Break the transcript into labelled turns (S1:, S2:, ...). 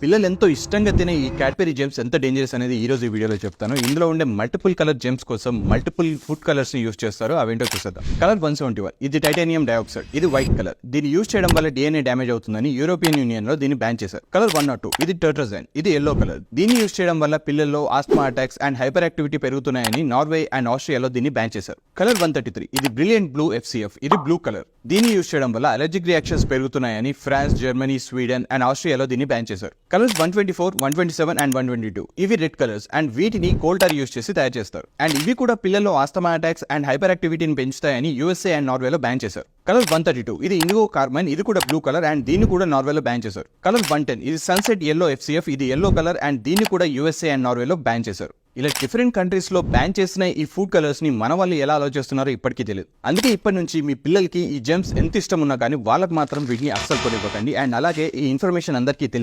S1: పిల్లలు ఎంతో ఇష్టంగా తినే ఈ క్యాడ్బెరీ జెమ్స్ ఎంత డేంజరస్ అనేది ఈ రోజు ఈ వీడియోలో చెప్తాను. ఇందులో ఉండే మల్టిపుల్ కలర్ జెమ్స్ కోసం మల్టిపుల్ ఫుడ్ కలర్స్ని యూస్ చేస్తారు అవేంటో చూసేద్దాం. కలర్ వన్ సెవెంటీ వన్ ఇది టైటానియం డయాక్సైడ్ ఇది వైట్ కలర్ దీన్ని యూస్ చేయడం వల్ల డిఎన్ఏ డ్యామేజ్ అవుతుందని యూరోపియన్ యూనియన్లో దీన్ని బ్యాన్ చేశారు. కలర్ వన్ నాట్ టూ ఇది టర్ట్రజైన్ ఇది ఎల్లో కలర్ దీన్ని యూస్ చేయడం వల్ల పిల్లల్లో asthma attacks and hyper activity పెరుగుతున్నాయని నార్వే అండ్ ఆస్ట్రియాలో దీన్ని బ్యాన్ చేశారు. కలర్ వన్ థర్టీ త్రీ ఇది బ్రిలియంట్ బ్లూ ఎఫ్సిఎఫ్ ఇది బ్లూ కలర్ దీన్ని యూజ్ చేయడం వల్ల అలర్జిక్ రియాక్షన్స్ పెరుగుతున్నాయని ఫ్రాన్స్ జర్మనీ స్వీడన్ అండ్ ఆస్ట్రియాలో దీన్ని బ్యాన్ చేశారు. Colours one twenty four one twenty seven and one twenty two ఇవి రెడ్ కలర్స్ అండ్ వీటిని కోల్టార్ యూస్ చేసి తయారు చేస్తారు. అండ్ ఇవి కూడా పిల్లల్లో ఆస్తమా అటాక్స్ అండ్ హైపర్ యాక్టివిటీని పెంచుతాయని యూఎస్ఏ అండ్ నార్వేలో బ్యాన్ చేశారు. కలర్ వన్ థర్టీ టూ ఇది ఇండిగో కార్మైన్ ఇది కూడా బ్లూ కలర్ అండ్ దీన్ని కూడా నార్వేలో బ్యాన్ చేశారు. కలర్ వన్ టెన్ ఇది సన్సెట్ ఎల్లో ఎఫ్సిఎఫ్ ఇది ఎల్లో కలర్ అండ్ దీన్ని కూడా యూఎస్ఏ అండ్ నార్వేలో బ్యాన్ చేశారు. ఇలా డిఫరెంట్ కంట్రీస్లో బ్యాన్ చేసిన ఈ ఫుడ్ కలర్స్ని మన వాళ్ళు ఎలా ఆలోచిస్తున్నారో ఇప్పటికీ తెలియదు అందుకే ఇప్పటి నుంచి మీ పిల్లలకి ఈ జెమ్స్ ఎంత ఇష్టం ఉన్నా కానీ వాళ్ళకి మాత్రం వీటిని అస్సలు కొనివ్వకండి. అండ్ అలాగే ఈ ఇన్ఫర్మేషన్ అందరికీ తెలిసి.